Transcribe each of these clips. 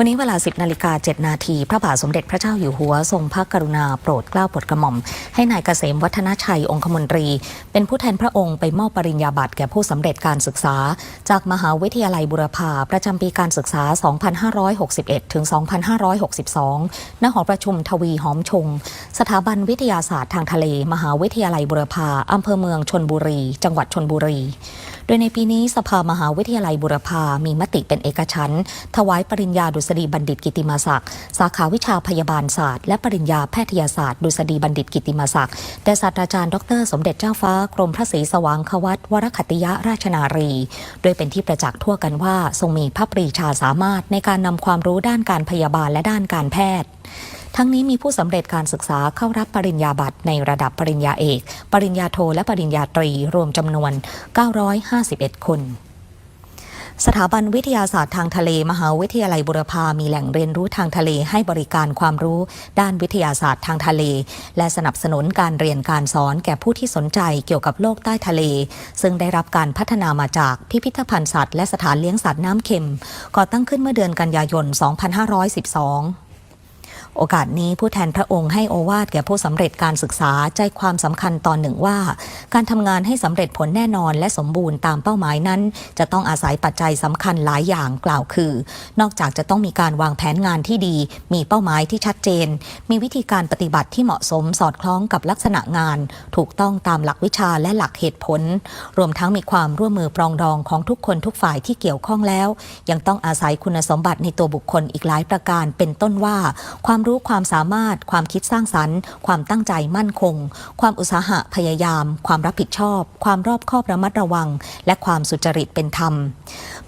วันนี้เวลา 10นาฬิกา7นาที พระบาทสมเด็จพระเจ้าอยู่หัว ทรงพระกรุณาโปรดเกล้าโปรดกระหม่อม ให้นายเกษมวัฒนชัยองคมนตรี เป็นผู้แทนพระองค์ไปมอบปริญญาบัตรแก่ผู้สำเร็จการศึกษา จากมหาวิทยาลัยบุรพาประจำปีการศึกษา 2561 ถึง 2562 ณ หอประชุมทวีหอมชง สถาบันวิทยาศาสตร์ทางทะเล มหาวิทยาลัยบุรพาอำเภอเมืองชนบุรี จังหวัดชนบุรี โดยในปีนี้สภามหาวิทยาลัยบุรพามีมติเป็นเอกฉันท์ถวายปริญญาดุษฎีบัณฑิตกิติมาศักดิ์สาขาวิชาพยาบาลศาสตร์ และปริญญาแพทยศาสตร์ดุษฎีบัณฑิตกิติมาศักดิ์แด่ศาสตราจารย์ดร สมเด็จเจ้าฟ้ากรมพระศรีสว่างควัตวรคัตติยราชนารี โดยเป็นที่ประจักษ์ทั่วกันว่าทรงมีพระปรีชาสามารถในการนำความรู้ด้านการพยาบาลและด้านการแพทย์ ทั้งนี้มีผู้สำเร็จการศึกษาเข้ารับปริญญาบัตรในระดับปริญญาเอก ปริญญาโทและปริญญาตรีรวมจำนวน 951 คนสถาบันวิทยาศาสตร์ทางทะเล มหาวิทยาลัยบุรพามีแหล่งเรียนรู้ทางทะเลให้บริการความรู้ด้านวิทยาศาสตร์ทางทะเล และสนับสนุนการเรียนการสอนแก่ผู้ที่สนใจเกี่ยวกับโลกใต้ทะเล ซึ่งได้รับการพัฒนามาจากพิพิธภัณฑ์สัตว์และสถานเลี้ยงสัตว์น้ำเค็ม ก่อตั้งขึ้นเมื่อเดือนกันยายน 2512 โอกาสนี้ผู้แทนพระองค์ให้โอวาทแก่ผู้สำเร็จการศึกษาใจความสำคัญตอนหนึ่งว่า การทำงานให้สำเร็จผลแน่นอนและสมบูรณ์ตามเป้าหมายนั้น จะต้องอาศัยปัจจัยสำคัญหลายอย่างกล่าวคือ นอกจากจะต้องมีการวางแผนงานที่ดี มีเป้าหมายที่ชัดเจน มีวิธีการปฏิบัติที่เหมาะสมสอดคล้องกับลักษณะงาน ถูกต้องตามหลักวิชาและหลักเหตุผล รวมทั้งมีความร่วมมือปรองดองของทุกคนทุกฝ่ายที่เกี่ยวข้องแล้ว ยังต้องอาศัยคุณสมบัติในตัวบุคคลอีกหลายประการเป็นต้นว่า ความรู้ความสามารถ ความคิดสร้างสรรค์ ความตั้งใจมั่นคง ความอุตสาหะพยายาม ความรับผิดชอบ ความรอบคอบระมัดระวัง และความสุจริตเป็นธรรม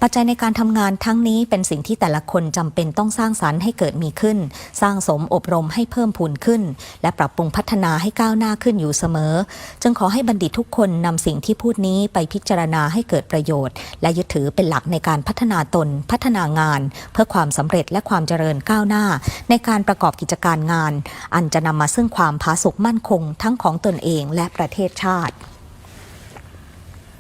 ปัจจัยในการทำงานทั้งนี้เป็นสิ่งที่แต่ละคนจำเป็นต้องสร้างสรรค์ให้เกิดมีขึ้น สร้างสมอบรมให้เพิ่มพูนขึ้น และปรับปรุงพัฒนาให้ก้าวหน้าขึ้นอยู่เสมอ จึงขอให้บัณฑิตทุกคนนำสิ่งที่พูดนี้ไปพิจารณาให้เกิดประโยชน์ และยึดถือเป็นหลักในการพัฒนาตน พัฒนางาน เพื่อความสำเร็จและความเจริญก้าวหน้า ในการประกอบอบกิจการงาน อันจะนำมาซึ่งความผาสุกมั่นคงทั้งของตนเองและประเทศชาติ